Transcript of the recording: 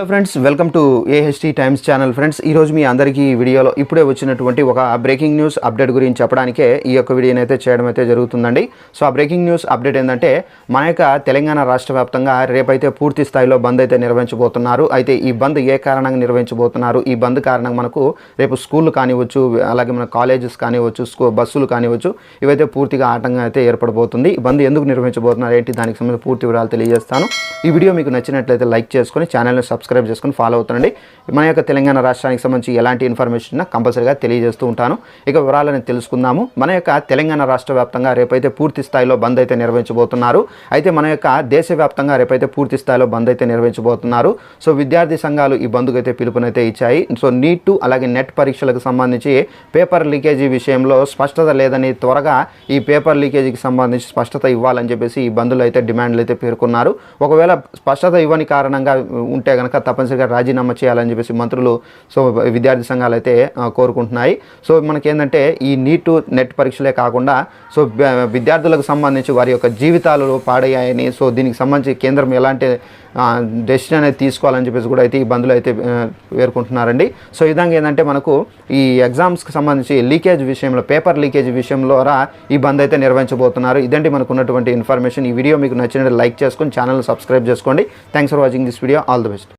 Hello friends welcome to AHT times channel friends ఈరోజు మీ అందరికీ ఈ వీడియోలో ఇప్పుడే వచ్చినటువంటి ఒక బ్రేకింగ్ న్యూస్ అప్డేట్ గురించి చెప్పడానికే ఈ యొక్క వీడియోని అయితే చేయడం అయితే జరుగుతుందండి. సో ఆ బ్రేకింగ్ న్యూస్ అప్డేట్ ఏంటంటే మన యొక్క తెలంగాణ రాష్ట్ర వ్యాప్తంగా రేపైతే పూర్తి స్థాయిలో బంద్ అయితే నిర్వహించబోతున్నారు. అయితే ఈ బంద్ ఏ కారణంగా నిర్వహించబోతున్నారు? ఈ బంద్ కారణంగా మనకు రేపు స్కూళ్ళు కానివచ్చు అలాగే మన కాలేజెస్ కానివచ్చు స్కూ బస్సులు కానివచ్చు ఇవైతే పూర్తిగా ఆటంకం అయితే ఏర్పడబోతుంది. ఈ బంద్ ఎందుకు నిర్వహించబోతున్నారు? ఏంటి? దానికి సంబంధించిన పూర్తి వివరాలు తెలియజేస్తాను. ఈ వీడియో మీకు నచ్చినట్లయితే లైక్ చేసుకొని ఛానల్ని సబ్స్క్రైబ్ చేసుకొని ఫాలో అవుతుండండి. మన యొక్క తెలంగాణ రాష్ట్రానికి సంబంధించి ఎలాంటి ఇన్ఫర్మేషన్ కంపల్సరీగా తెలియజేస్తూ ఉంటాను. ఇక వివరాలను తెలుసుకుందాము. మన యొక్క తెలంగాణ రాష్ట్ర వ్యాప్తంగా రేపైతే పూర్తి స్థాయిలో బంద్ అయితే నిర్వహించబోతున్నారు. అయితే మన యొక్క దేశవ్యాప్తంగా రేపైతే పూర్తి స్థాయిలో బంద్ అయితే నిర్వహించబోతున్నారు. సో విద్యార్థి సంఘాలు ఈ బంద్కు అయితే పిలుపునైతే ఇచ్చాయి. సో నీట్ అలాగే నెట్ పరీక్షలకు సంబంధించి పేపర్ లీకేజీ విషయంలో స్పష్టత లేదని త్వరగా ఈ పేపర్ లీకేజీకి సంబంధించి స్పష్టత ఇవ్వాలని చెప్పేసి ఈ బంధులు అయితే డిమాండ్లు అయితే పేర్కొన్నారు. ఒకవేళ స్పష్టత ఇవ్వని కారణంగా ఉంటే కనుక తప్పనిసరిగా రాజీనామా చేయాలని చెప్పేసి మంత్రులు సో విద్యార్థి సంఘాలు అయితే కోరుకుంటున్నాయి. సో మనకేంటంటే ఈ నీటు నెట్ పరీక్షలే కాకుండా సో విద్యార్థులకు సంబంధించి వారి యొక్క జీవితాలు పాడయ్యాయని సో దీనికి సంబంధించి కేంద్రం ఎలాంటి డెసిషన్ అనేది తీసుకోవాలని చెప్పేసి కూడా అయితే ఈ బంధులు అయితే పేర్కొంటున్నారండి. సో ఈ విధంగా ఏంటంటే మనకు ఈ ఎగ్జామ్స్కి సంబంధించి లీకేజ్ విషయంలో పేపర్ లీకేజ్ విషయంలో ఈ బంద్ అయితే నిర్వహించబోతున్నారు. ఇదండి మనకు ఉన్నటువంటి ఇన్ఫర్మేషన్. ఈ వీడియో మీకు నచ్చినట్టు లైక్ చేసుకొని ఛానల్ సబ్స్క్రైబ్ చేసుకోండి. Thanks for watching this video. All the best.